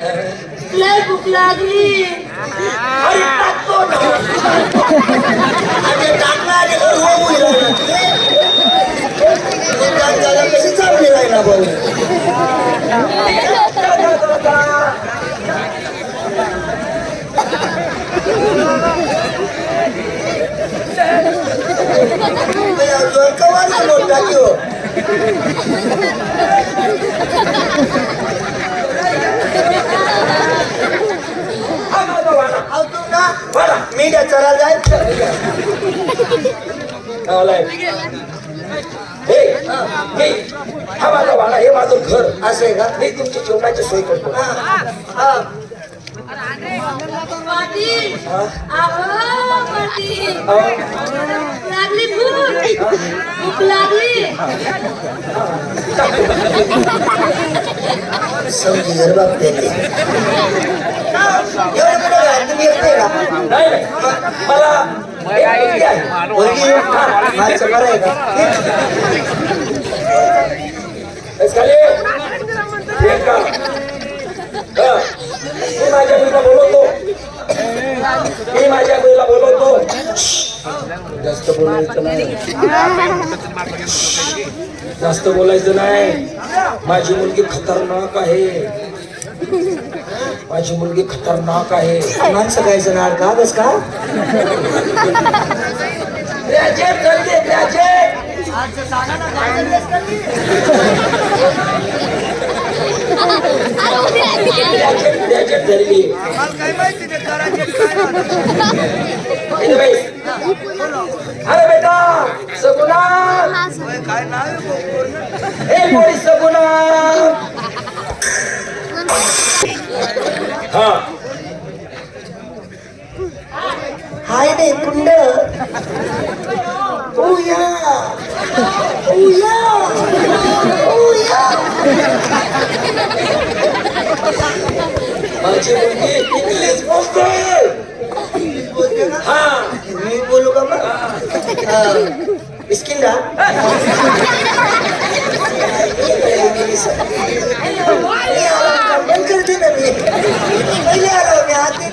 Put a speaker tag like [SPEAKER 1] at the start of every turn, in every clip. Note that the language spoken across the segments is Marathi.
[SPEAKER 1] लय भूक लागली.
[SPEAKER 2] अरे टाकतो अरे टाकला आणि घर हो मुली राहिला कशी चालली राहिला भाऊ कवाला मोठा की हो हा माझा वाडा. अहो, तू ना वाडा. मी काय चला जायचं हे हे हा माझा वाडा हे माझं घर. असं आहे का? मी तुमची जेवणाची सोय करतो.
[SPEAKER 1] लागली भूक भूक लागली.
[SPEAKER 2] समजी जर बाप हा. मी माझ्या मुलीला बोलवतो. मी माझ्या मुलीला बोलवतो. जास्त बोलायचं नाही. जास्त बोलायचं नाही. माझी मुलगी खतरनाक आहे. माझी मुलगी खतरनाक आहे. माणसं कायचं नाड का बस का? ग्रॅज्युएट करते ग्रॅज्युएट ग्रॅज्युएट ग्रॅज्युएट झालेली इथे बाई. अरे बेटा सगुणा हे पोरी सगुणा हा. हाय रे कुंड माझी मुलगी इंग्लिश बोलते हा. मी बोलू का मग? स्किन दा बंद करते ना मी पहिले आलो मी आते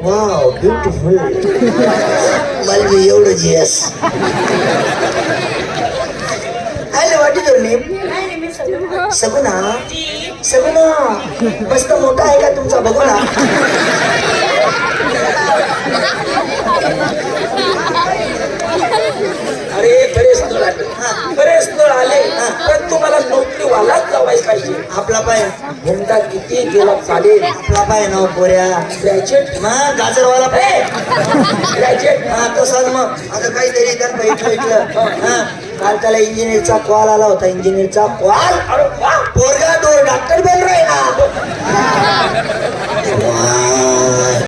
[SPEAKER 2] वाव ब्युटिफुल मला बी एवढं जियस हॅलो वाटत नेम सगुना सगुना मस्त मोठा आहे का तुमचा? बघू ना. अरे बरेच आले. बरेच आले पण तुम्हाला नोकरीवालाच जावायच पाहिजे. आपला पाय हुंडा किती गेला चालेल. आपला पाय नाव पोऱ्या. ग्रॅज्युएट मग गाजरवाला पाय. ग्रॅज्युएट हा तसाच मग. आता काहीतरी तर इथलं इथलं हा. काल त्याला इंजिनिअरचा कॉल आला होता. इंजिनिअरचा कॉल पोरगा डोर डॉक्टर बन राहिला.